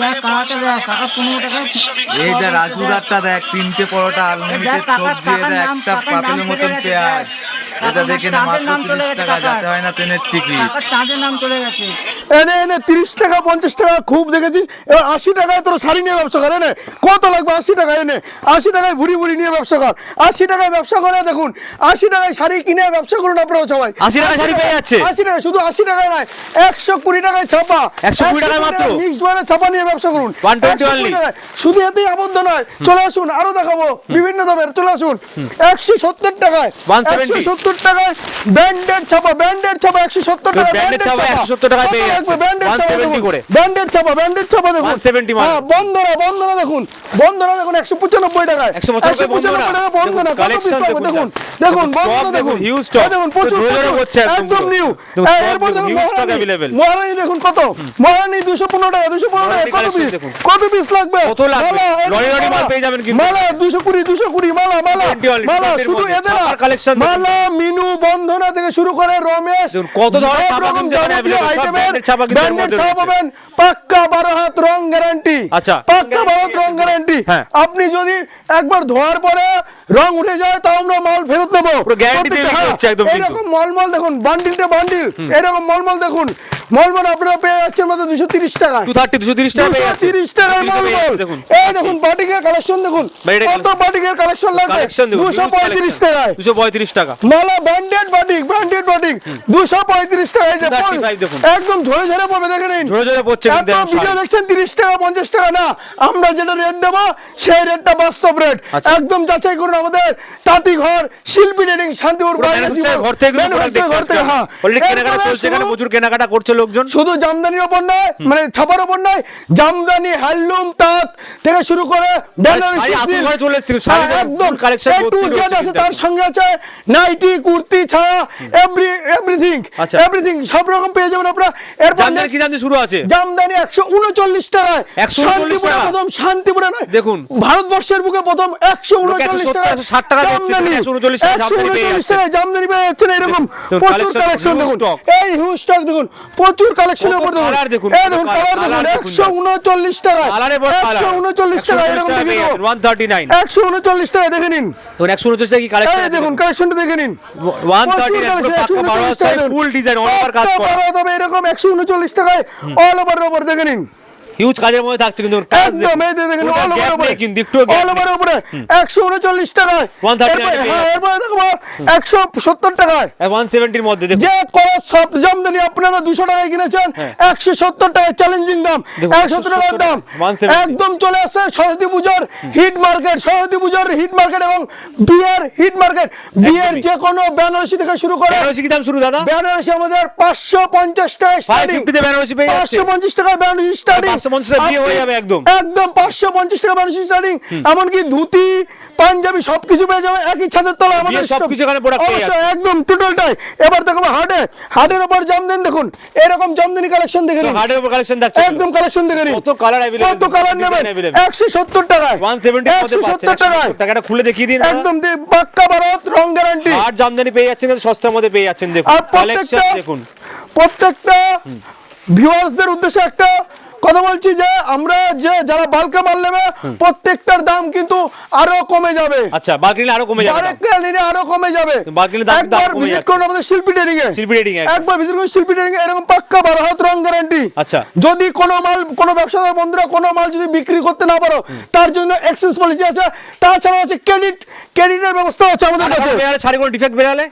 দেখ কাকাটা দেখ কাকা পনেরো এই দেখ তিনটে পরোটা আনলিমিটেড সবজি একটা পাতলের মতন পেঁয়াজ এটা দেখে না মাত্র তিরিশ টাকা যাতে হয় না ট্রেনের টিকিট কাকার চাঁদের নাম চলে গেছে। এনে এনে তিরিশ টাকা পঞ্চাশ টাকা খুব দেখেছি। এবার আশি টাকায় তোর শাড়ি নিয়ে ব্যবসা কর এনে। কত লাগবে আশি টাকা এনে? আশি টাকায় ভুড়ি ভুড়ি নিয়ে ব্যবসা কর। আশি টাকায় ব্যবসা করে দেখুন আশি টাকায় শাড়ি কিনে ব্যবসা করুন আপনারা সবাই। 80 টাকায় শাড়ি পেয়ে যাচ্ছে? আশি টাকা শুধু আশি টাকায় নয় একশো কুড়ি টাকায় ছাপা। 120 টাকায় মাত্র? মিক্সড মানে ছাপা নিয়ে ব্যবসা করুন। 120 120 only? শুধু এতেই আবদ্ধ নয় চলে আসুন আরও দেখাবো বিভিন্ন দামের চলে আসুন। একশো সত্তর টাকায় 170 একশো সত্তর টাকায় ব্যান্ডেড ছাপা ব্যান্ডেড ছাপা একশো সত্তর টাকা branded ছাপা 170 টাকায় পেয়ে যাচ্ছে। ছাপা দেখুন করে। ছাপা ব্যান্ডেড ছাপা দেখুন 170। হ্যাঁ, বন্ধনা বন্ধনা দেখুন। বন্ধনা দেখুন একশো পঁচানব্বই টাকায়। 195 টাকা বন্ধনা কত পিস লাগবে দেখুন দেখুন দেখুন দেখুন, দেখুন huge দেখুন প্রচুর তো ঝরে ঝরে প্রচুর, পড়ছে একদম একদম নিউ এরপর দেখুন, দেখুন huge stock মহারানী। দেখুন কত? মহারানী দুশো পনেরো টাকা দুশো পনেরো টাকা। কত পিস কত পিস লাগবে? কত লাগবে? মালা, লরি লরি মাল। পেয়ে যাবেন কিন্তু। মালা দুশো কুড়ি দুশো কুড়ি মালা মালা। 20 only, মালা 20 শুধু এদের না। ছাপার collection দেখুন। মালা মিনু বন্ধনা থেকে শুরু করে রমেশ কত ধরনের আইটেমের ছাপা কিন্তু এর branded মধ্যে ছাপা পাবেন পাক্কা বারো হাত রং গ্যারান্টি। আচ্ছা। পাক্কা বারো হাত রং গ্যারান্টি। হ্যাঁ। আপনি যদি একবার ধোয়ার পরে রং উঠে যায় তাও আমরা মাল ফেরত নেব। পুরো guarantee দিয়ে হচ্ছে একদম হ্যাঁ, মলমল দেখুন বান্ডিলটা বান্ডিল এরকম মলমল দেখুন। মলমল আপনারা পেয়ে যাচ্ছেন মাত্র দুশো তিরিশ টাকা 230 230 টাকা পেয়ে যাচ্ছে 230 টাকায় 230 পেয়ে মলমল। এই দেখুন বাটিকের কালেকশন দেখুন। কত বাটিকের কালেকশন লাগবে? কালেকশন দেখুন দুশো পঁয়ত্রিশ টাকায়। 235 টাকা। মালা ব্যান্ডেড বাটিক ব্যান্ডেড বাটিক টাকায় দেখুন। একদম ঝরে ঝরে পড়বে দেখে নিন। ঝরে ঝরে পড়ছে কিন্তু একদম একদম ভিডিও দেখছেন তিরিশ টাকা পঞ্চাশ টাকা না আমরা যেটা রেট দেবো সেই রেটটা বাস্তব রেট আচ্ছা। একদম যাচাই করুন আমাদের তাঁতি ঘর শিল্পী ট্রেডিং শান্তিপুর ঘর থেকে ঘর হ্যাঁ। কেনাকাটা চলছে এখানে শুধু- প্রচুর কেনাকাটা করছে লোকজন। শুধু জামদানির ওপর নয় মানে ছাপার ওপর নয় জামদানি হ্যান্ডলুম তাঁত থেকে শুরু করে হ্যাঁ, একদম। আছে তার সঙ্গে আছে নাইটি কুর্তি ছাড়া এভরি এভরিথিং। এভরিথিং সব রকম পেয়ে যাবেন আপনারা। এরপর শুরু আছে? জামদানি একশো উনচল্লিশ টাকায়। শান্তিপুরে টাকা। প্রথম শান্তিপুরে নয়। দেখুন। ভারতবর্ষের বুকে প্রথম একশো উনচল্লিশ টাকা 170 টাকা জামদানি। 139 টাকা জামদানি পেয়ে যাচ্ছে। টাকায় জামদানি পেয়ে যাচ্ছেন এরকম। প্রচুর কালেকশন দেখুন। এই হিউজ স্টক দেখুন। প্রচুর কালেকশনের উপর দেখুন। colour দেখুন, এই দেখুন কালার দেখুন একশো উনচল্লিশ টাকায় কালারে পর কালার একশো উনচল্লিশ টাকা এরকম দেখে 139 একশো উনচল্লিশ টাকা দেখে নিন। তো 139 টাকা কি কালেকশন দেখুন কালেকশনটা দেখে নিন। 139 পুরো পাক্কা ফুল ডিজাইন অল ওভার কাজ করা। এরকম একশো উনচল্লিশ টাকায় অল ওভার ওভার দেখে নিন। হিউজ কাজের মধ্যে থাকছে কিন্তু একদম এই দেখেন। অল ওভার উপরে কিন্তু একটু অল ওভার উপরে 139 টাকায়। 139 এরপরে- পেয়ে হ্যাঁ যাচ্ছে। এরপরে দেখো 170 টাকায়। 170 এর মধ্যে দেখুন। যে কোনো সব জামদানি আপনারা 200 টাকায় কিনেছেন 170 টাকায় চ্যালেঞ্জিং দাম দেখুন, 170 টাকার দাম। একদম চলে আসছে সরস্বতী পূজার হিট মার্কেট সরস্বতী পূজার হিট মার্কেট এবং বিয়ের হিট মার্কেট বিয়ের। যে কোনো বেনারসি থেকে শুরু করে বেনারসি কি দাম শুরু দাদা? বেনারসি আমাদের 550 টাকায় স্টার্টিং 550 তে বেনারসি পেয়ে যাচ্ছে। 550 টাকায় বেনারসি স্টার্টিং 550 টাকায় বিয়ে হয়ে যাবে একদম। একদম 550 টাকা বেনারসি স্টার্টিং এমনকি ধুতি পাঞ্জাবি সবকিছু পেয়ে যাবে একই ছাদের তলায় আমাদের বিয়ের সব- সবকিছু এখানে product পেয়ে অবশ্যই, একদম টোটালটাই এবার দেখো হাটে হাটের উপর জামদানি দেখুন এরকম জামদানি কালেকশন দেখে নিন হার্ডের উপর কালেকশন দেখছে একদম কালেকশন দেখে নিন কত কালার अवेलेबल কত কালার নেবেন 170 টাকায় 170 এর মধ্যে 170 পাচ্ছেন টাকায় টাকাটা খুলে দেখিয়ে দিন একদম দিয়ে পাক্কা ভারত রং গ্যারান্টি আর জামদানি পেয়ে যাচ্ছেন কিন্তু সস্তার মধ্যে পেয়ে যাচ্ছেন দেখুন আর কালেকশন প্রত্যেকটা দেখুন প্রত্যেকটা ভিউয়ার্সদের উদ্দেশ্যে একটা কথা বলছি যে আমরা যে যারা বালকে মাল নেবে প্রত্যেকটার দাম কিন্তু আরও কমে যাবে। আচ্ছা আরও কমে যাবে। আরও কমে যাবে। দাম একবার ভিজিট করুন আমাদের শিল্পী ট্রেনিং এ। শিল্পী ট্রেডিং এ। একবার ভিজিট করুন শিল্পী ট্রেনিং এ এরকম পাক্কা বারো হাত রং গ্যারান্টি আচ্ছা। যদি কোনো মাল কোনো ব্যবসাদার বন্ধুরা কোনো মাল যদি বিক্রি করতে না পারো তার জন্য এক্সচেঞ্জ পলিসি আছে। তাছাড়া আছে ক্রেডিট ক্রেডিটের ব্যবস্থা আছে আমাদের কাছে। শাড়ি কোনো ডিফেক্ট বেড়ালে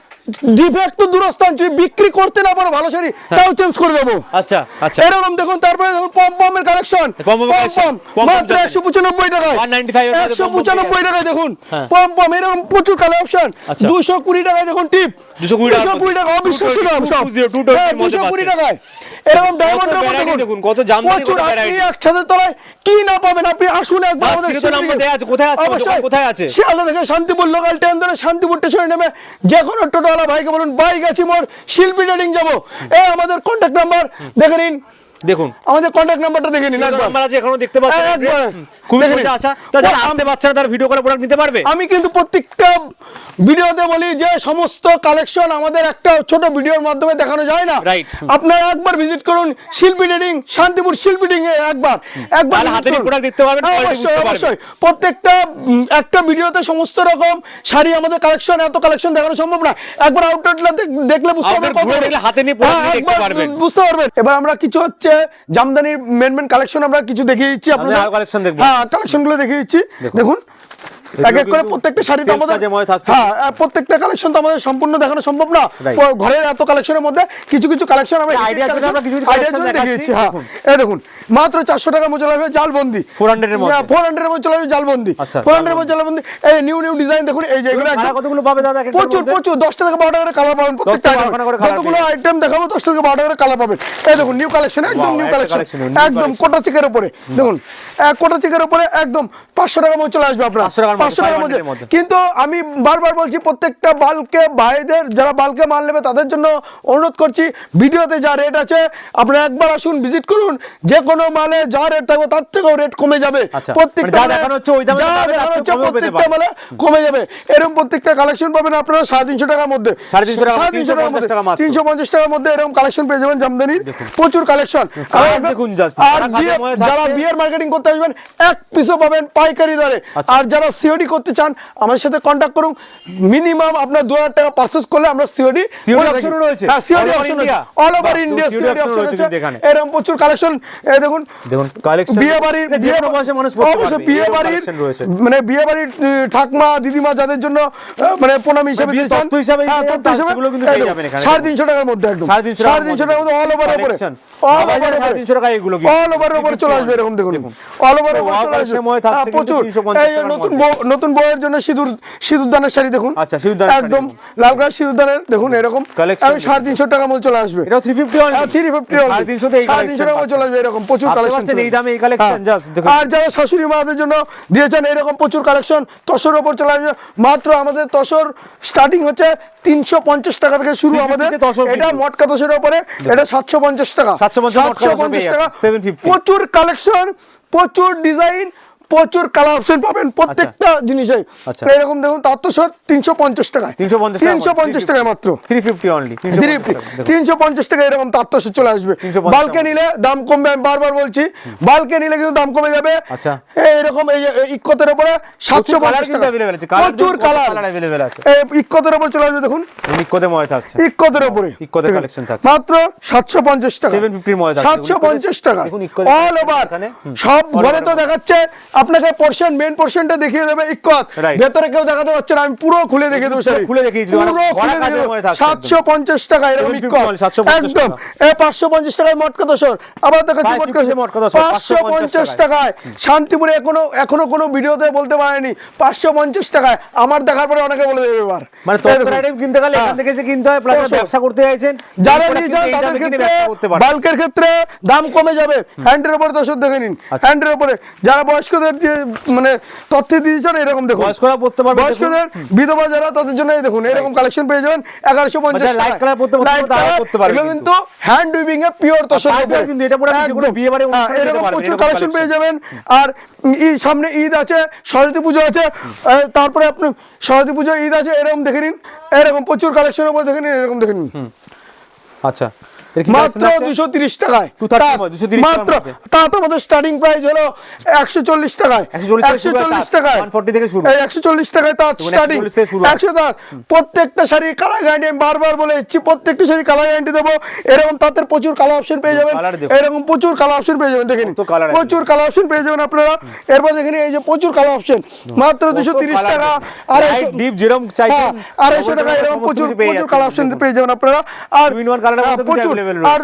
ডিফেক্ট তো দূরস্থান যদি বিক্রি করতে না পারো ভালো শাড়ি তাও চেঞ্জ করে দেবো। আচ্ছা আচ্ছা। এরকম দেখুন তারপরে দেখুন পম পমের কালেকশন পম পম মাত্র একশো পঁচানব্বই টাকায়। 195 এর মধ্যে একশো পঁচানব্বই টাকায় দেখুন হ্যাঁ। পম পম এরকম প্রচুর আচ্ছা। দুশো কুড়ি টাকায় দেখুন টিপ 220 টাকার কুড়ি টাকা অবিশ্বাস্য দাম সব। 220, 220 হ্যাঁ এর মধ্যে দুশো কুড়ি টাকায়। এরকম ডায়মন্ড দেখুন, কত জামদানি, প্রচুর আপনি একসাথে তলায় কি না পাবেন আপনি? আসুন একবার আমাদের নাম্বার। দেয়া আছে, কোথায় অবশ্যই। কোথায় আছে? শিয়ালদা থেকে শান্তিপুর লোকাল ট্রেন ধরে শান্তিপুর স্টেশনে নেমে যে কোনো টোটোওয়ালা ভাইকে বলুন ভাই গেছি মোর শিল্পী ট্রেডিং যাব। এ আমাদের কন্ট্যাক্ট নাম্বার দেখে নিন। দেখুন। আমাদের কন্ট্যাক্ট নাম্বারটা দেখে নিন একবার। নাম্বার আছে এখনও দেখতে পাচ্ছেন। খুবই আম- আসতে না তারা ভিডিও করে প্রোডাক্ট নিতে পারবে? আমি কিন্তু প্রত্যেকটা ভিডিওতে বলি যে সমস্ত কালেকশন আমাদের একটা ছোট ভিডিওর মাধ্যমে দেখানো যায় না। আপনারা একবার ভিজিট করুন শিল্পী ট্রেডিং শান্তিপুর শিল্পী ট্রেডিং এ একবার। একবার করুন। product দেখতে পারবেন, হ্যাঁ, অবশ্যই অবশ্যই। প্রত্যেকটা একটা ভিডিওতে সমস্ত রকম শাড়ি আমাদের কালেকশন এত কালেকশন দেখানো সম্ভব না। একবার দেখলে বুঝতে পারবেন হাতে নিয়ে হ্যাঁ, নিয়ে দেখতে পারবেন। বুঝতে পারবেন। এবার আমরা কিছু হচ্ছে জামদানির মেন মেন কালেকশন আমরা কিছু দেখিয়ে দিচ্ছি আপনাদের। কালেকশন collection হ্যাঁ কালেকশনগুলো দেখিয়ে দিচ্ছি দেখুন এক এক করে প্রত্যেকটা শাড়ি তো আমাদের কাজে থাকছে। হ্যাঁ প্রত্যেকটা কালেকশন তো আমাদের সম্পূর্ণ দেখানো সম্ভব না. ঘরের এত কালেকশনের মধ্যে কিছু কিছু কালেকশন আমরা আইডিয়া জন্য দেখিয়েছি হ্যাঁ। এই দেখুন মাত্র চারশো টাকার মধ্যে চলে আসবে জালবন্দি। 400 এর মধ্যে। ফোর হান্ড্রেড এর মধ্যে চলে আসবে জালবন্দি। আচ্ছা, ফোর হান্ড্রেড এর মধ্যে জালবন্দি। এই নিউ নিউ ডিজাইন দেখুন এই যে এগুলো কতগুলো পাবে দাদা প্রচুর প্রচুর দশটা থেকে বারোটা করে কালার পাবেন প্রত্যেকটা থেকে item-এ। 12 করে colour যতগুলো আইটেম দেখাবো দশটা থেকে বারোটা করে কালার পাবেন। এই দেখুন নিউ কালেকশন একদম নিউ কালেকশন একদম কোটা চিকের উপরে। দেখুন কোটা চিকের উপরে একদম পাঁচশো টাকার মধ্যে চলে আসবে আপনার। 500 টাকার মধ্যে, পাঁচশো টাকার মধ্যে। মধ্যে। কিন্তু আমি বারবার বলছি প্রত্যেকটা বালকে ভাইদের যারা বালকে মাল নেবে তাদের জন্য অনুরোধ করছি ভিডিওতে যা রেট আছে আপনারা একবার আসুন ভিজিট করুন যে কোনো মালে যা রেট থাকবে তার থেকেও রেট কমে যাবে। আচ্ছা, প্রত্যেকটা মানে প্রত্যেকটা মালে কমে যাবে। এরকম প্রত্যেকটা কালেকশন পাবেন আপনারা সাড়ে তিনশো টাকার মধ্যে। সাড়ে তিনশো টাকার মধ্যে। তিনশো পঞ্চাশ টাকার মধ্যে এরকম কালেকশন পেয়ে যাবেন জামদানির। প্রচুর কালেকশন আর যারা বিয়ের মার্কেটিং করতে আসবেন এক পিসও পাবেন পাইকারি দরে। আচ্ছা। আর যারা সিওডি করতে চান আমাদের সাথে কন্ট্যাক্ট করুন। মিনিমাম আপনার দু হাজার টাকা পারচেস করলে আমরা COD option? All over India COD option রয়েছে। এরকম প্রচুর কালেকশন এই দেখুন দেখুন কালেকশন বিয়ে বাড়ির যে বয়সে মানুষ অবশ্যই বিয়ে বাড়ির মানে বিয়ে বাড়ির ঠাকমা দিদিমা যাদের জন্য মানে প্রণামী হিসেবে দিয়েছেন তত্ত্ব হিসাবে হ্যাঁ, হিসাবে। সাড়ে তিনশো টাকার মধ্যে একদম। সাড়ে তিনশো টাকার মধ্যে অল ওভার উপরে। অল ওভার জানে তিনশো টাকায় এগুলো অল ওভার উপরে চলে আসবে এরকম দেখুন। দেখুন। অল ওভার তো চলে আসবে। collection ময় থাকছে হ্যাঁ, কিন্তু প্রচুর। এই নতুন মধ্যে। নতুন বউয়ের জন্য সিঁদুর সিঁদুর দানের শাড়ি দেখুন। আচ্ছা, সিঁদুর দানের একদম। লাল কালার সিঁদুর দানের দেখুন এরকম। সাড়ে তিনশো টাকার মধ্যে চলে আসবে। এটাও 350 only? থ্রি ফিফটি সাড়ে তিনশো collection মধ্যে চলে আসবে এরকম। প্রচুর কালেকশন এই দামে এই কালেকশন just আর যারা শাশুড়ি মাদের জন্য দিয়েছেন এরকম প্রচুর কালেকশন তসর ওপর চলে আসবে। মাত্র আমাদের তসর স্টার্টিং হচ্ছে তিনশো পঞ্চাশ টাকা থেকে শুরু আমাদের। এটা মটকা তসরের উপরে এটা সাতশো পঞ্চাশ টাকা। 750 মটকা টাকা। প্রচুর কালেকশন প্রচুর ডিজাইন প্রচুর কালার অপশন পাবেন প্রত্যেকটা জিনিসে আচ্ছা। এরকম দেখুন তার তসর তিনশো পঞ্চাশ টাকায়। তিনশো পঞ্চাশ টাকায় মাত্র। 350 only, 350 টাকা, দেখুন। তিনশো পঞ্চাশ টাকা এরকম তার তাত্তসে চলে আসবে। বালকে নিলে দাম কমবে আমি বারবার বলছি বালকে নিলে কিন্তু দাম কমে যাবে। আচ্ছা। এরকম এই যে ইক্কতের উপরে সাতশো পঞ্চাশ টাকা। প্রচুর কালার available উপর চলে আসবে দেখুন। নিকোদে ময় থাকছে। ইক্কতের উপরে। দেখুন, collection থাকছে। মাত্র সাতশো পঞ্চাশ টাকা। 750 ময় থাকছে, সাতশো পঞ্চাশ টাকা। অল ওভার সব ঘরে তো দেখাচ্ছে। আপনাকে পোর্শন মেন পোর্শনটা দেখিয়ে দেবে ইক্কত ভেতরে কেউ দেখাতে পারছে না আমি পুরো খুলে দেখিয়ে দেবো শাড়ি খুলে দেখিয়ে পুরো খুলে সাতশো পঞ্চাশ টাকা এরকম 750 ইক্কত 750 একদম। এ পাঁচশো পঞ্চাশ টাকায় মটকা দশর আবার দেখাচ্ছি 550 মটকা মটকা দশর, পাঁচশো পঞ্চাশ টাকায়। শান্তিপুরে এখনও এখনও কোনো ভিডিওতে বলতে পারেনি। পাঁচশো পঞ্চাশ টাকায়। আমার দেখার পরে অনেকে বলে দেবে এবার। মানে আইটেম কিনতে গেলে এখান হ্যাঁ। থেকে এসে কিনতে হয় প্লাস ব্যবসা করতে চাইছেন যারা নিয়ে যান তাদের ক্ষেত্রে বাল্কের ক্ষেত্রে দাম কমে যাবে। হ্যান্ডের উপরে দশক দেখে নিন। আচ্ছা। হ্যান্ডের উপরে। যারা বয়স্কদের যে মানে তথ্যে দিয়েছেন এরকম দেখুন। বয়স্করা পড়তে পারবে বয়স্কদের বিধবা যারা তাদের জন্য এই দেখুন এরকম কালেকশন পেয়ে যাবেন এগারোশো পঞ্চাশ যারা light পড়তে পড়তে পারবে কিন্তু। হ্যান্ড উইভিং এ পিওর তসর কিন্তু এটা পুরো আপনি যেকোনো বিয়েবাড়ি অনুষ্ঠানে এরকম প্রচুর কালেকশন পেয়ে যাবেন। আর ঈদ সামনে ঈদ আছে সরস্বতী পুজো আছে তারপরে আপনি সরস্বতী পুজো ঈদ আছে এরকম দেখে নিন। এরকম প্রচুর কালেকশনের উপর দেখে নিন এরকম দেখে নিন। আচ্ছা। মাত্র দুশো তিরিশ টাকায়। 230 তাঁত, মধ্যে, 230 টাকার মাত্র মধ্যে। তাঁত স্টার্টিং প্রাইস হলো একশো চল্লিশ টাকায়। একশো চল্লিশ টাকায়। 140 থেকে শুরু। এই একশো চল্লিশ টাকায় তাঁত স্টার্টিং 140 থেকে শুরু হয়। একশো তাঁত প্রত্যেকটা শাড়ির কালার গ্যারান্টি আমি বারবার বলে দিচ্ছি প্রত্যেকটা শাড়ির কালার গ্যারান্টি দেবো। এরকম তাঁতের প্রচুর কালার অপশন পেয়ে যাবেন। এরকম প্রচুর কালার অপশন পেয়ে যাবেন দেখেন। প্রচুর কালার অপশন পেয়ে যাবেন আপনারা। এরপর দেখেন এই যে প্রচুর কালার অপশন মাত্র দুশো তিরিশ টাকা। যেরকম আড়াইশো টাকা এরকম প্রচুর প্রচুর কালার অপশন পেয়ে যাবেন আপনারা। আর হ্যাঁ, প্রচুর। আর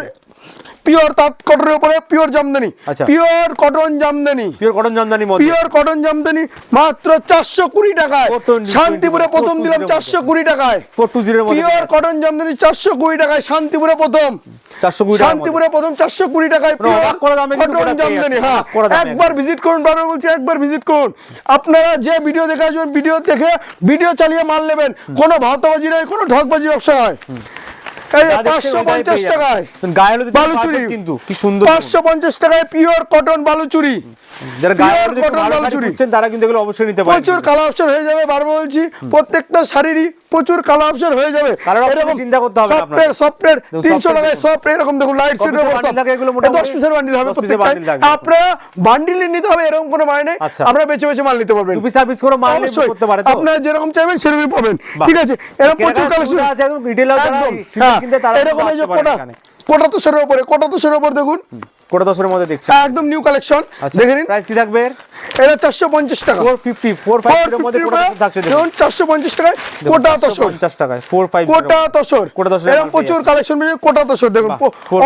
পিওর তাঁত কটনের উপরে পিওর জামদানি। আচ্ছা। Pure cotton Jamdani. Pure cotton Jamdani pure cotton Jamdani মাত্র চারশো কুড়ি টাকায়। শান্তিপুরে প্রথম দিলাম চারশো কুড়ি টাকায়। 420 এর মধ্যে পিওর কটন জামদানি চারশো কুড়ি টাকায় শান্তিপুরে প্রথম। শান্তিপুরে প্রথম চারশো কুড়ি টাকায় কটন জামদানি। হ্যাঁ অবাক করা দামে একবার ভিজিট করুন বারবার বলছি একবার ভিজিট করুন। আপনারা যে ভিডিও দেখে আসবেন ভিডিও দেখে ভিডিও চালিয়ে মাল নেবেন। কোনো ভাতাবাজি নয় কোনো ঠকবাজি ব্যবসা নয়। এই যা দেখছেন পাঁচশো ওইটাই পঞ্চাশ পেয়ে যাবেন। টাকায়। গায়ে হলুদের বালুচুরি। কিন্তু কি সুন্দর পাঁচশো পঞ্চাশ টাকায় পিওর কটন বালুচুরি। যারা গায়ে pure হলুদে একটু cotton ভালো শাড়ি বালুচুরি। তারা কিন্তু এগুলো অবশ্যই নিতে পারেন। প্রচুর কালার অপশন হয়ে যাবে বারবার বলছি প্রত্যেকটা শাড়িরই প্রচুর কালার অপশন হয়ে যাবে। Colour চিন্তা করতে হবে সফটওয়্যার সফটওয়্যার দেখুন, তিনশো software টাকায় সফট এরকম দেখুন লাইট ক উপর এগুলো মোটামুটি? দশ পিসের বান্ডিল হবে প্রত্যেকটা আপনারা বান্ডিলে নিতে হবে এরকম কোনো মানে নেই। আচ্ছা। আপনারা বেছে বেছে মাল নিতে পারবেন। টু পিস সার্ভিস করে মাল করতে পারে আপনারা যেরকম চাইবেন সেরকমই পাবেন। ঠিক আছে এরকম প্রচুর কালেকশন আছে, একদম হ্যাঁ। কিনতে তারা এরকম এই যে পারেন কোটা তো কোটা তোষের উপরে কোটা তোষের উপর দেখুন। কোটা দশের মধ্যে দেখছেন হ্যাঁ, একদম নিউ কালেকশন আচ্ছা দেখে নিন। প্রাইস কি থাকবে? এটা চারশো পঞ্চাশ টাকা। 450 450 এর মধ্যে কোটা থাকছে দেখুন। চারশো পঞ্চাশ টাকায় কোটা তোষর 50 টাকায় 450 কোটা কোটা এরকম প্রচুর কালেকশন পেয়ে কোটা দেখুন।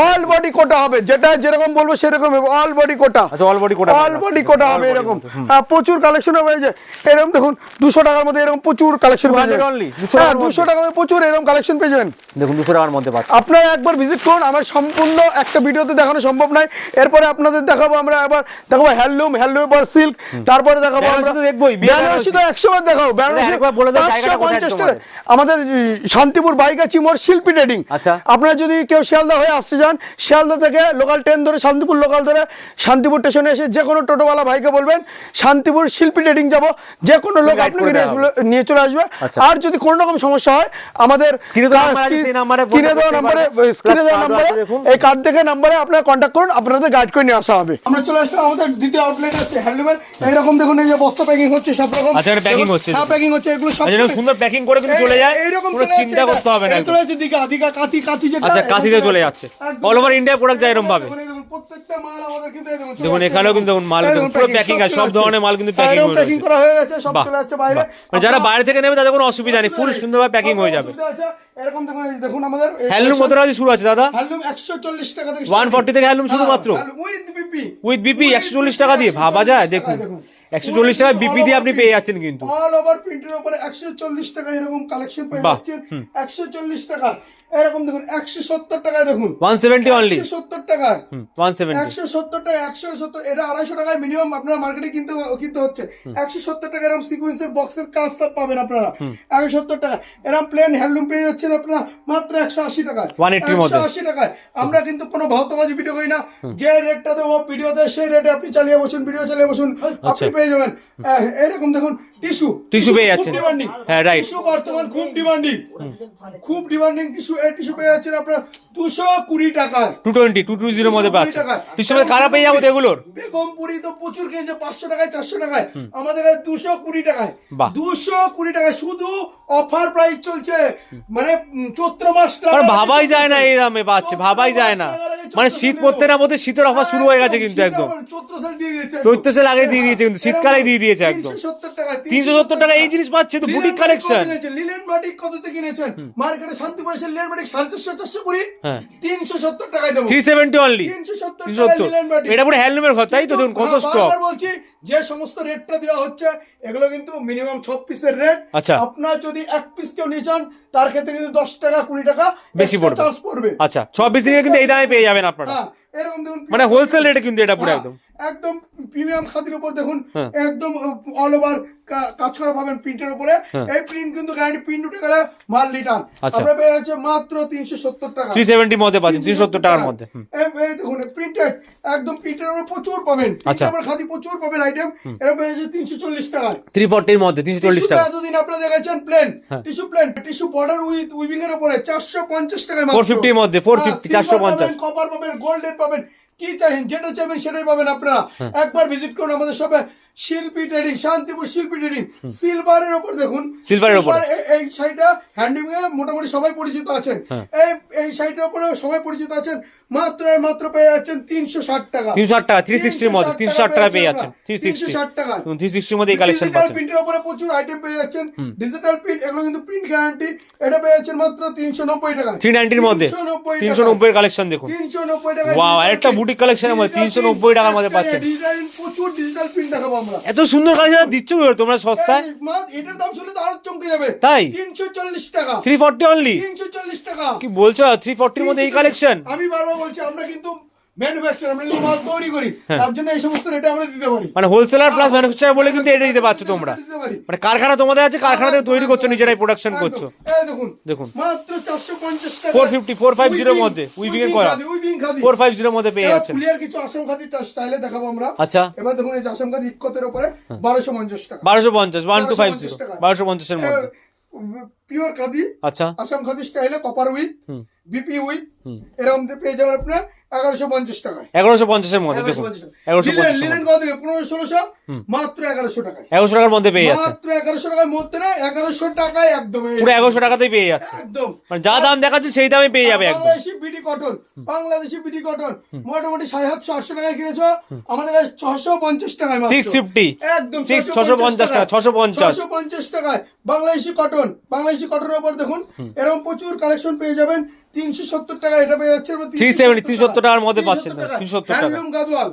অল বডি কোটা হবে যেটা যেরকম বলব সেরকম অল বডি কোটা আচ্ছা all body Kota all body Kota হবে এরকম। হ্যাঁ প্রচুর কালেকশন হবে যে এরকম দেখুন দুশো টাকার মধ্যে এরকম প্রচুর কালেকশন পেয়ে 200 যাবেন। 200 হ্যাঁ। প্রচুর এরকম কালেকশন পেয়ে যাবেন। দেখুন 200 টাকার মধ্যে পাচ্ছেন আপনারা একবার ভিজিট করুন আমার সম্পূর্ণ একটা ভিডিওতে দেখানো সম্ভব নয়। এরপরে আপনাদের দেখাবো আমরা আবার দেখাবো হ্যান্ডলুম হ্যান্ডলুম পর সিল্ক তারপরে দেখাবো আমরা দেখবোই, বেনারসি। তো একশো বার দেখাবো বেনারসি একবার বলে দাও জায়গাটা পাঁচশো কোথায় পঞ্চাশ? টাকা আমাদের শান্তিপুর বাইকাচি মোড় শিল্পী ট্রেডিং আচ্ছা। আপনারা যদি কেউ শিয়ালদা হয়ে আসতে চান শিয়ালদা থেকে লোকাল ট্রেন ধরে শান্তিপুর লোকাল ধরে শান্তিপুর স্টেশনে এসে যে কোনো টোটোওয়ালা ভাইকে বলবেন শান্তিপুর শিল্পী ট্রেডিং যাব। যে কোনো লোক আপনাকে নিয়ে চলে আসবে। আচ্ছা। আর যদি কোনো রকম সমস্যা হয় আমাদের স্ক্রিনে দেওয়া নাম্বারে স্ক্রিনে দেওয়া নাম্বারে এই কার্ড দেখে নাম্বারে আপনারা কন্ট্যাক্ট করুন। আপনাদের গাইড করে নিয়ে আসা হবে। আমরা চলে আসলাম আমাদের দ্বিতীয় আউটলেট আছে হ্যান্ডলুমের এইরকম দেখুন এই যে বস্তা প্যাকিং হচ্ছে সব রকম। আচ্ছা, এটা প্যাকিং হচ্ছে। হ্যাঁ প্যাকিং হচ্ছে এগুলো সব আচ্ছা এটা সুন্দর প্যাকিং করে কিন্তু চলে যায়। এইরকম পুরো চিন্তা করতে হবে না চলে যাচ্ছে দিকা দিকা কাতি কাতি যেটা আচ্ছা কাতিতে চলে যাচ্ছে। অল ওভার ইন্ডিয়া প্রোডাক্ট যায় এরকম ভাবে দেখুন, এখানেও কিন্তু মাল পুরো প্যাকিং আছে সব ধরনের মাল কিন্তু হ্যাঁ, প্যাকিং হয়ে করা হয়ে গেছে সব চলে যাচ্ছে বাইরে। মানে যারা বাইরে থেকে নেবে তাদের কোনো অসুবিধা নেই ফুল সুন্দরভাবে প্যাকিং হয়ে যাবে। এরকম দেখুন দেখুন আমাদের হ্যান্ডলুম কত টাকা শুরু আছে দাদা? হ্যান্ডলুম 140 টাকা থেকে 140 থেকে হ্যান্ডলুম শুধুমাত্র? উইথ বিপি উইথ বিপি একশো চল্লিশ টাকা দিয়ে? ভাবা যায় দেখুন। একশো চল্লিশ টাকা বিপি দিয়ে আপনি পেয়ে যাচ্ছেন কিন্তু। অল ওভার প্রিন্টের উপরে 140 টাকা এরকম কালেকশন পেয়ে যাচ্ছেন। 140 টাকা। এরকম দেখুন 170 টাকায় দেখুন। ওয়ান সেভেন্টি অনলি 170 টাকায় ওয়ান সেভেন্টি একশো সত্তর টাকা একশো সত্তর এটা আড়াইশো টাকায় মিনিমাম আপনারা মার্কেটে কিনতে কিনতে হচ্ছে। একশো সত্তর টাকা এরকম সিকুয়েন্সের বক্সের পাবেন আপনারা। একশো সত্তর টাকা। এরকম প্লেন হ্যান্ডলুম পেয়ে যাচ্ছেন আপনারা মাত্র একশো আশি টাকায়। 180 এর মধ্যে। একশো আশি টাকায়। আমরা কিন্তু কোনো ভক্তবাজি ভিডিও করি না। যে রেটটা দেবো ভিডিওতে সেই রেটে আপনি চালিয়ে বসুন ভিডিও চালিয়ে বসুন আপনি পেয়ে যাবেন। এরকম দেখুন টিস্যু Tissue পেয়ে যাচ্ছেন। ডিমান্ডিং হ্যাঁ. টিস্যু বর্তমান খুব ডিমান্ডিং খুব ডিমান্ডিং টিস্যু এই টিস্যু পেয়ে যাচ্ছেন আপনারা দুশো কুড়ি টাকায়। টু টোয়েন্টি টু টু জিরোর মধ্যে 220 পাচ্ছে টাকায়। কিছু পেয়ে যাব এগুলোর? বেগমপুরি তো প্রচুর কিনেছে পাঁচশো টাকায় চারশো টাকায়। আমাদের কাছে দুশো কুড়ি টাকায়। দুশো কুড়ি টাকায় শুধু অফার প্রাইস চলছে। মানে চৈত্র মাস ভাবাই যায় না এই দামে পাচ্ছে ভাবাই যায় না। মানে শীত পড়তে না পড়তে শীতের অফার শুরু হয়ে গেছে কিন্তু একদম। চৈত্র সেল আগে দিয়ে দিয়েছে কিন্তু শীতকালে দিয়ে দিয়েছে একদম। তিনশো সত্তর টাকা এই জিনিস পাচ্ছে তো বুটিক কালেকশন লিলেন বাটিক কততে কিনেছেন? মার্কেটে এসে লিলেন সাড়ে চারশো চারশো কুড়ি হ্যাঁ। তিনশো সত্তর টাকায় দেবো। থ্রি সেভেন্টি অনলি তিনশো সত্তর এটা পুরো হ্যান্ডলুমের ঘর তাই তো? দেখুন কত স্টক বলছি যে সমস্ত রেটটা দেওয়া হচ্ছে এগুলো কিন্তু মিনিমাম ছ পিসের রেট আচ্ছা। আপনার যদি এক পিস কেউ নিয়ে চান তার ক্ষেত্রে কিন্তু দশ টাকা কুড়ি টাকা বেশি পড়বে। চার্জ পড়বে আচ্ছা চব্বিশ দিনে কিন্তু এই দামে পেয়ে যাবেন আপনারা হ্যাঁ, এরকম দেখুন মানে হোলসেল রেটে কিন্তু এটা পুরো হ্যাঁ, একদম একদম প্রিমিয়াম খাদির উপর দেখুন হ্যাঁ। একদম অল ওভার কাজ করা পাবেন প্রিন্টের উপরে এই প্রিন্ট কিন্তু গ্যারান্টি প্রিন্ট উঠে গেলে মাল রিটার্ন। আচ্ছা। পেয়ে যাচ্ছে মাত্র তিনশো সত্তর টাকা থ্রি সেভেন্টির মধ্যে পাচ্ছেন তিনশো সত্তর টাকার মধ্যে দেখুন প্রিন্টেড একদম প্রিন্টের উপর প্রচুর পাবেন আচ্ছা। প্রিন্টের খাদি প্রচুর পাবেন আইটেম এরকম পেয়ে যাচ্ছে তিনশো চল্লিশ টাকা থ্রি ফোরটির মধ্যে তিনশো চল্লিশ টাকা। এতদিন আপনারা দেখেছেন প্লেন হ্যাঁ। Tissue plain tissue border with weaving এর উপরে চারশো পঞ্চাশ টাকা ফোর ফিফটির মধ্যে, 450, 450 কপার পাবেন গোল্ডেন পাবেন কি চাইছেন যেটা চাইবেন সেটাই পাবেন আপনারা। হ্যাঁ। একবার ভিজিট করুন আমাদের শপে শিল্পী ট্রেডিং শান্তিপুর শিল্পী ট্রেডিং সিলভারের উপর দেখুন। এর উপরে। এই শাড়িটা হ্যান্ডিং এ মোটামুটি সবাই পরিচিত আছেন। হ্যাঁ। এই এই শাড়িটার উপরে সবাই পরিচিত আছেন। মাত্র আর মাত্র পেয়ে যাচ্ছেন তিনশো ষাট টাকা। তিনশো ষাট টাকা থ্রি সিক্সটির মধ্যে তিনশো ষাট টাকা পেয়ে যাচ্ছেন থ্রি সিক্সটি 360 টাকা। থ্রি সিক্সটির মধ্যে এই কালেকশন ডিজিটাল প্রিন্টের উপরে প্রচুর আইটেম পেয়ে যাচ্ছেন। ডিজিটাল প্রিন্ট এগুলো কিন্তু প্রিন্ট গ্যারান্টি এটা পেয়ে যাচ্ছেন মাত্র তিনশো নব্বই টাকা থ্রি নাইনটির মধ্যে। তিনশো নব্বই কালেকশন দেখুন। তিনশো নব্বই টাকা আরেকটা boutique collection এর মধ্যে 390 টাকার মধ্যে পাচ্ছেন। ডিজাইন প্রচুর ডিজিটাল প্রিন্ট দেখাবো এত সুন্দর কালেকশন দিচ্ছ তোমরা সস্তায়? এটার দাম শুনলে তো আরও চমকে যাবে। তাই? তিনশো চল্লিশ টাকা। থ্রি ফর্টি অনলি তিনশো চল্লিশ টাকা। কি বলছো? থ্রি ফর্টির মধ্যে এই কালেকশন আমি বারবার বলছি আমরা কিন্তু ম্যানুফ্যাকচার আমরা যদি মাল তৈরি করি তার জন্য এই সমস্ত রেটে আমরা দিতে পারি। মানে হোলসেলার প্লাস ম্যানুফ্যাকচার বলে কিন্তু এটা দিতে পারছ তোমরা। মানে কারখানা তোমাদের আছে কারখানা থেকে তৈরি করছ নিজেরাই প্রোডাকশন করছ। দেখুন দেখুন। মাত্র 450 টাকা। 450, 450 এর মধ্যে, এর করা। খাদি মধ্যে পেয়ে যাচ্ছেন। ফুলিয়ার কিছু আসাম খাদি স্টাইলে দেখাবো আমরা। আচ্ছা। এবার দেখুন এই আসাম খাদি ইক্কতের উপরে 1250 টাকা। বারোশো পঞ্চাশ ওয়ান টু ফাইভ 1250 জিরো টাকা। মধ্যে। পিওর খাদি। আচ্ছা। আসাম খাদি স্টাইলে কপার উইথ বিপি উইথ এরকম পেয়ে যাবেন আপনার এগারোশো পঞ্চাশ টাকায়। এগারোশো পঞ্চাশের মধ্যে দেখুন। এগারোশো পঞ্চাশ লিলেন কত থেকে? পনেরো ষোলোশো? মাত্র এগারোশো টাকায়। এগারোশো টাকার মধ্যে পেয়ে যাচ্ছে। মাত্র এগারোশো টাকার মধ্যে না এগারোশো টাকায় একদম। পুরো এগারোশো টাকাতেই পেয়ে যাচ্ছে। একদম। মানে যা দাম দেখাচ্ছে সেই দামে পেয়ে যাবে একদম। Cotton Bangladeshi BD cotton. মোটামুটি সাড়ে সাতশো আটশো টাকায় কিনেছো। আমাদের কাছে ছশো পঞ্চাশ টাকায় মাত্র। 650 একদম Six, 650 টাকা, 650 ছশো পঞ্চাশ টাকায়। বাংলাদেশি কটন বাংলাদেশি কটনের উপর দেখুন এরকম প্রচুর কালেকশন পেয়ে যাবেন। তিনশো সত্তর টাকা এটা পেয়ে যাচ্ছে 370 370 টাকার মধ্যে পাচ্ছেন 370 টাকা। হ্যান্ডলুম গাদোয়াল।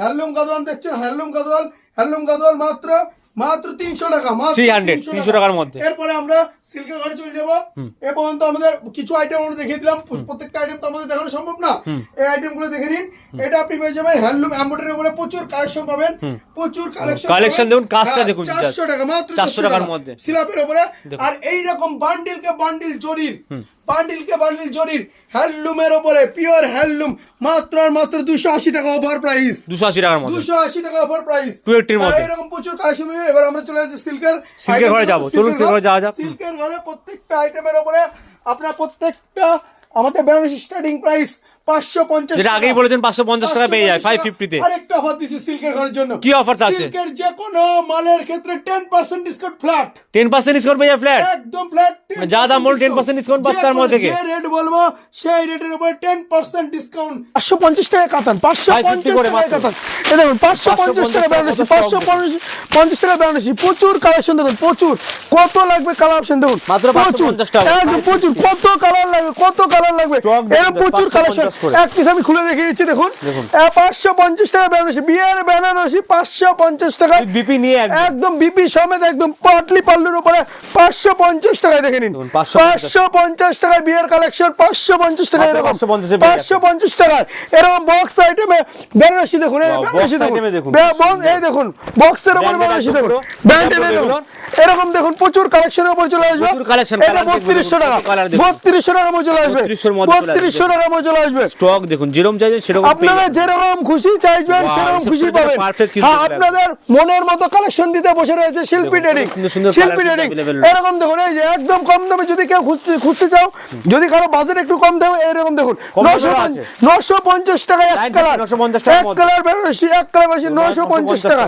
হ্যান্ডলুম গাদোয়াল দেখছেন? হ্যান্ডলুম গাদোয়াল হ্যান্ডলুম গাদোয়াল মাত্র মাত্র তিনশো টাকা মাত্র 300, 300 300 টাকার মধ্যে। এরপরে আমরা সিল্কের ঘরে চলে যাব। এ পর্যন্ত আমাদের কিছু আইটেম আমরা দেখিয়ে দিলাম। প্রত্যেকটা আইটেম তো আমাদের দেখানো সম্ভব না। এই আইটেমগুলো দেখে নিন। এটা আপনি পেয়ে যাবেন হ্যান্ডলুম এমব্রয়ডারির উপরে প্রচুর কালেকশন পাবেন। প্রচুর কালেকশন Collection দেখুন, কাজটা দেখুন just। চারশো টাকা মাত্র 400 টাকার মধ্যে। সিলাপের উপরে। আর এই রকম বান্ডিল কে বান্ডিল জরির। বান্ডিল কে বান্ডিল জরির। হ্যান্ডলুমের উপরে পিওর হ্যান্ডলুম মাত্র আর মাত্র দুশো আশি টাকা ওভার প্রাইস দুশো আশি টাকার মধ্যে। দুশো আশি টাকা ওভার প্রাইস 280 এর মধ্যে। এরকম প্রচুর কালেকশন এবার আমরা চলে যাচ্ছি সিল্কের সিল্কের ঘরে যাব। চলুন সিল্কের ঘরে যাওয়া যাক। সিল্কের প্রত্যেকটা আইটেমের উপরে আপনার প্রত্যেকটা আমাদের বেনারসি স্টার্টিং প্রাইস পাঁচশো পঞ্চাশ যেটা আগেই বলেছেন 550 টাকা পেয়ে যায়, 550 তে। আরেকটা অফার দিছি সিল্কের ঘরের জন্য কি offer থাকছে? সিল্কের যে কোনো মালের ক্ষেত্রে ten percent discount flat ten percent discount পেয়ে যায় ফ্ল্যাট একদম ফ্ল্যাট মানে যা দাম বলুন, 10% discount পাচ্ছে তার মধ্যে যে রেট বলব সেই রেটের উপর টেন পার্সেন্ট ডিসকাউন্ট পাঁচশো পঞ্চাশ টাকা কাতান পাঁচশো পঞ্চাশ টাকা কাতান এই দেখুন পাঁচশো পঞ্চাশ টাকা বেনারসি পাঁচশো পঞ্চাশ টাকা বেনারসি প্রচুর কালেকশন দেখুন প্রচুর কত লাগবে কালার অপশন দেখুন মাত্র প্রচুর 550 টাকা। একদম প্রচুর কত কালার লাগবে কত কালার লাগবে প্রচুর 550 কালেকশন করে। এক পিস আমি খুলে দেখিয়ে দিচ্ছি দেখুন। পাঁচশো পঞ্চাশ টাকা বেনারসি বিয়ের বেনারসি পাঁচশো পঞ্চাশ টাকা। বিপি নিয়ে একদম। একদম বিপি সমেত একদম পাটলি পাল্লুর উপরে পাঁচশো পঞ্চাশ টাকায় দেখে নিন। পাঁচশো পঞ্চাশ। টাকায় বিয়ের কালেকশন পাঁচশো পঞ্চাশ টাকা এরকম। 550 এ পেয়ে পাঁচশো পঞ্চাশ টাকায়। এরকম বক্স আইটেমে বেনারসি দেখুন বেনারসি box item এ দেখুন। এই দেখুন বক্সের উপরে বেনারসি দেখুন। পুরো। ব্র্যান্ডেড Branded এরকম দেখুন প্রচুর কালেকশনের উপর চলে আসবে। এটা বত্রিশশো টাকা। বত্রিশশো টাকা চলে আসবে। 32 এর মধ্যে চলে আসবে। বত্রিশশো টাকা চলে আসবে। স্টক দেখুন যেরকম চাইছেন সেরকম আপনারা যেরকম খুশি চাইবেন সেরকম খুশি পাবেন। হ্যাঁ আপনাদের মনের মতো কালেকশন দিতে বসে রয়েছে শিল্পী ট্রেডিং। শিল্পী ট্রেডিং। এরকম দেখুন এই যে একদম কম দামে যদি কেউ খুঁজতে খুঁজতে চাও যদি কারও বাজেট একটু কম এরকম দেখুন নশো পঞ্চাশ টাকা এক কালার এক কালার এক কালার বেশি নশো পঞ্চাশ টাকা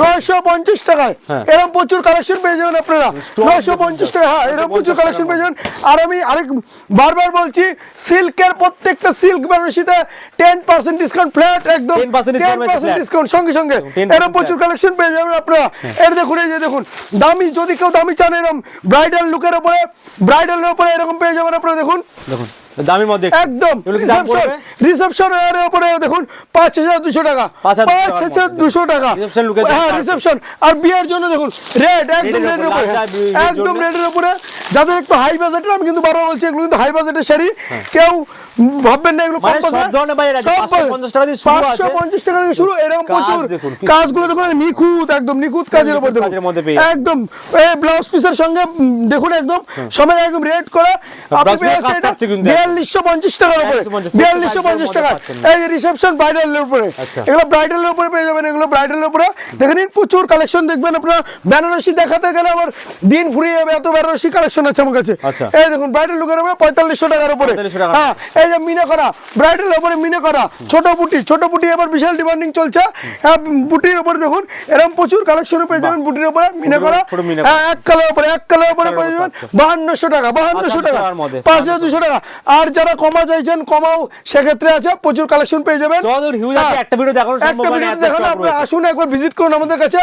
নশো পঞ্চাশ টাকায়। এরকম প্রচুর কালেকশন পেয়ে যাবেন আপনারা। নশো পঞ্চাশ টাকা হ্যাঁ এরকম প্রচুর কালেকশন পেয়ে যাবেন। আর আমি আরেক বারবার বলছি সিল্কের প্রত্যেকটা সিল্ক বেনারসিতে টেন পার্সেন্ট ডিসকাউন্ট ফ্ল্যাট একদম 10%। ডিসকাউন্ট সঙ্গে সঙ্গে এরকম প্রচুর কালেকশন পেয়ে যাবেন আপনারা। এর দেখুন এই যে দেখুন দামি যদি কেউ দামি চান এরকম ব্রাইডাল লুকের উপরে ব্রাইডালের উপরে এরকম পেয়ে যাবেন আপনারা দেখুন। দেখুন দামের মধ্যে একদম এগুলো কি দাম রিসেপশন রিসেপশন এর উপরে দেখুন পাঁচ হাজার দুশো টাকা। 5,200 পাঁচ হাজার দুশো টাকা। Reception look হ্যাঁ রিসেপশন আর বিয়ের জন্য দেখুন রেড একদম Red এর উপরে, উপরে লাল চা, বি- একদম জন্য। রেডের উপরে। যাদের একটু হাই বাজেটের আমি কিন্তু বারবার বলছি এগুলো কিন্তু হাই বাজেটের শাড়ি। কেউ ভাববেন না এগুলো কম মানে সব ধরনের? আছে, 550 টাকা দিয়ে শুরু আছে। 550 টাকা থেকে শুরু এরকম প্রচুর কাজগুলো দেখুন নিখুঁত একদম নিখুঁত কাজের উপর দেখুন। কাজের মধ্যে পেয়ে একদম এই ব্লাউজ পিসের সঙ্গে দেখুন একদম একদম রেড করা আপনি ব্লাউজ পেয়ে পিসের কাজ যাচ্ছেন এটা থাকছে কিন্তু একদম। বিয়াল্লিশশো পঞ্চাশ টাকার উপরে 4250 টাকা এই রিসেপশন ব্রাইডালের উপরে আচ্ছা। এগুলো ব্রাইডালের উপরে পেয়ে যাবেন এগুলো ব্রাইডালের উপরে। দেখে নিন প্রচুর কালেকশন দেখবেন আপনারা। বেনারসি দেখাতে গেলে আমার দিন ফুরিয়ে যাবে এত বেনারসি কালেকশন আছে আমার কাছে। আচ্ছা। এই দেখুন ব্রাইডাল লুকের উপরে পঁয়তাল্লিশশো টাকার উপরে। হ্যাঁ এই যে মিনা করা ব্রাইডাল উপরে মিনা করা ছোট বুটি ছোট বুটি এবার বিশাল ডিমান্ডিং চলছে। বুটির উপরে দেখুন এরকম প্রচুর কালেকশন পেয়ে যাবেন বুটির উপরে মিনা করা। হ্যাঁ এক কালার উপরে এক কালার উপরে পেয়ে যাবেন বাহান্নশো টাকা বাহান্নশো টাকা। পাঁচ হাজার দুশো টাকা। আর যারা কমা চাইছেন কমাও সেক্ষেত্রে আছে প্রচুর কালেকশন পেয়ে যাবেন। হ্যাঁ, একটা ভিডিও দেখানো। আসুন একবার ভিজিট করুন আমাদের কাছে।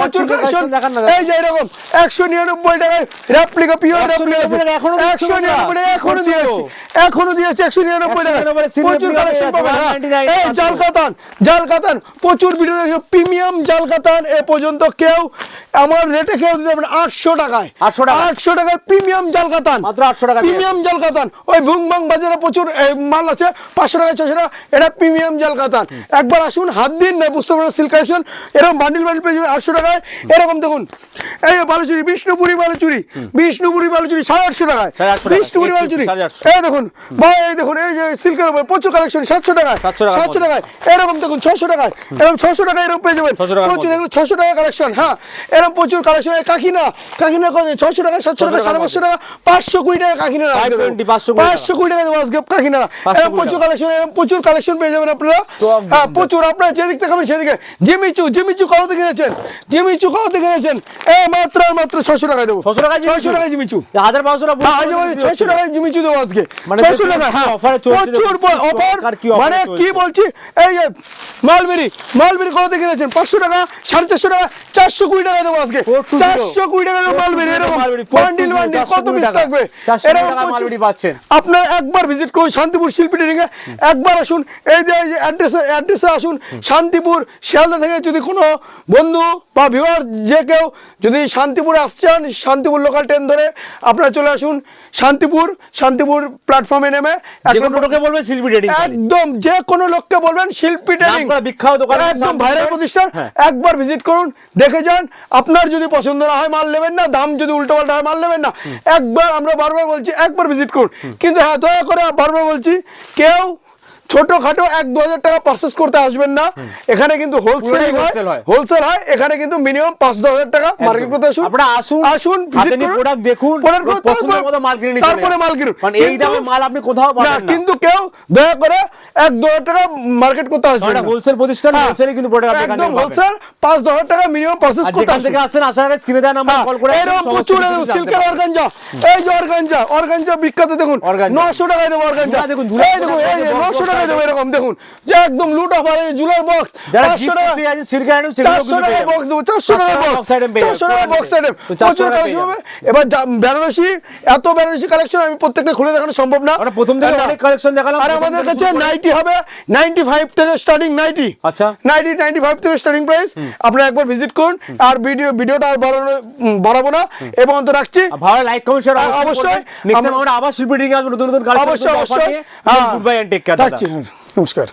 প্রচুর এই যে এরকম একশো নিরানব্বই টাকায় রেপ্লিকা পিওর 199 রেপ্লিকা এখনও একশো? নিরানব্বই এখনও দিয়েছি? এখন দিয়েছে একশো নিরানব্বই টাকা। 199 প্রচুর কালেকশন হ্যাঁ। 199 এই জাল কাতান জাল কাতান প্রচুর ভিডিও দেখে প্রিমিয়াম জাল কাতান এ পর্যন্ত কেউ আমার রেটে কেউ দিতে পারবে আটশো টাকায়। 800 টাকা। আটশো টাকায় প্রিমিয়াম জাল কাতান মাত্র 800 টাকা প্রিমিয়াম জাল কাতান ওই ভুংবাং বাজারে প্রচুর মাল আছে পাঁচশো টাকা ছশো টাকা। এটা প্রিমিয়াম জাল কাতান একবার আসুন হাত দিন না বুঝতে পারবেন সিল্ক কালেকশন এরকম বান্ডিল বান্ডিল পেয়ে যাবেন আটশো টাকায়। এরকম দেখুন। এই বালুচুরি বিষ্ণুপুরি বালুচুরি। বিষ্ণুপুরি বালুচুরি সাড়ে আটশো টাকায়। আটশো। বিষ্ণুপুরি বালুচুরি। এই দেখুন বা এই দেখুন এই যে সিল্কের উপর প্রচুর কালেকশন সাতশো টাকায় 700 টাকার সাতশো। টাকায়। এরকম দেখুন ছশো টাকায়। এরকম ছশো টাকায় এরকম পেয়ে যাবেন। প্রচুর এগুলো ছশো টাকা কালেকশন হ্যাঁ। এরকম প্রচুর কালেকশন কাকিনা কাকিনা ছশো টাকা সাতশো টাকা সাড়ে পাঁচশো টাকা পাঁচশো কুড়ি টাকা কাকিনা 520, 500 কুড়ি টাকা। পাঁচশো কুড়ি টাকা আজকে কাকিনা। এরকম প্রচুর কালেকশন এরকম প্রচুর কালেকশন পেয়ে যাবেন আপনারা। হ্যাঁ প্রচুর আপনারা যেদিক থেকে সেদিকে। জিমিচু জিমিচু কত কিনেছেন জিমিচু কত কিনেছেন এই মাত্র মাত্র ছশো টাকায় দেবো। 600 টাকায় ছশো টাকায় জিমিচু। হাজার পাঁচশো টাকা হ্যাঁ, আজ ছয়শো টাকায় জিমিচু দেবো আজকে। মানে ছয়শো টাকা কি offer এ চলছে, প্রচুর অফার stock আর কি offer এ মানে কি বলছি এই মালবেরি মালবেরি কত কিনেছেন? পাঁচশো টাকা সাড়ে চারশো টাকা চারশো কুড়ি টাকা দেবো আজকে। চারশো কুড়ি টাকা মালবেরি এরকম বান্ডিল বান্ডিল কত পিস থাকবে? এরকম টাকা প্রচুর- মালবেরি পাচ্ছেন। আপনার একবার ভিজিট করুন শান্তিপুর শিল্পী ট্রেনিং একবার আসুন এই যে এই যে অ্যাড্রেসে অ্যাড্রেসে আসুন শান্তিপুর শিয়ালদা থেকে যদি কোনো বন্ধু বা ভিউয়ার যে কেউ যদি শান্তিপুরে আসছেন শান্তিপুর লোকাল ট্রেন ধরে আপনারা চলে আসুন শান্তিপুর শান্তিপুর প্ল্যাটফর্মে নেমে যে এখন লোকে বলবে শিল্পী ট্রেডিং একদম যে কোনো লোককে বলবেন শিল্পী নামকরা বিখ্যাত দোকান একদম ভাইরাল প্রতিষ্ঠান। হ্যাঁ। একবার ভিজিট করুন দেখে যান। আপনার যদি পছন্দ না হয় মাল নেবেন না দাম যদি উল্টো পাল্টা হয় মাল নেবেন না। একবার আমরা বারবার বলছি একবার ভিজিট করুন। কিন্তু হ্যাঁ দয়া করে বারবার বলছি কেউ ছোটখাটো এক দু হাজার টাকা পারচেস করতে আসবেন না। এখানে কিন্তু হোলসেল হয় হোলসেল হয়। এখানে কিন্তু মিনিমাম পাঁচ দশ হাজার টাকা মার্কেট করতে আসুন। আপনারা আসুন আসুন দেখুন তারপরে- মাল কিনুন। এই দামে মাল আপনি কোথাও পাবেন না কিন্তু কেউ দয়া করে এক দু হাজার টাকা মার্কেট করতে আসবেন না। হোলসেল প্রতিষ্ঠান হ্যাঁ। হোলসেলে কিন্তু প্রোডাক্ট আপনি একদম হোলসেল পাঁচ দশ হাজার টাকা মিনিমাম পারচেস করতে আসুন থেকে আসেন আসার আগে স্ক্রিনে দেওয়া নাম্বার হ্যাঁ, কল করে এরকম প্রচুর সিল্কের অর্গানজা এই যে অর্গানজা অর্গানজা বিখ্যাত দেখুন। নশো টাকায় দেবো অর্গানজা দেখুন, এই দেখুন এই যে box, টাকায় দেবো এরকম দেখুন যে একদম লুট অফার জুলার বক্স পাঁচশো টাকা চারশো টাকা বক্স। দেবো চারশো টাকা বক্স চারশো টাকা বক্স আইটেম 400 প্রচুর টাকা কালেকশন হবে। এবার বেনারসি এত বেনারসি কালেকশন আমি প্রত্যেকটা খুলে দেখানো সম্ভব না। আমরা প্রথম থেকে অনেক কালেকশন দেখালাম আর আমাদের কাছে করে- নাইটি হবে নাইনটি ফাইভ থেকে স্টার্টিং নাইটি আচ্ছা। নাইনটি নাইনটি ফাইভ থেকে স্টার্টিং প্রাইস আপনারা একবার ভিজিট করুন। আর ভিডিও ভিডিওটা আর বাড়ানো উম, বাড়াবো না। এবং তো রাখছি। ভালো লাইক কমেন্ট শেয়ার অবশ্যই অবশ্যই। নেক্সট টাইম আমরা- আবার শিল্পী আসব নতুন নতুন কালেকশন অবশ্যই অবশ্যই। Good bye and take care রাখছি হ্যাঁ, নমস্কার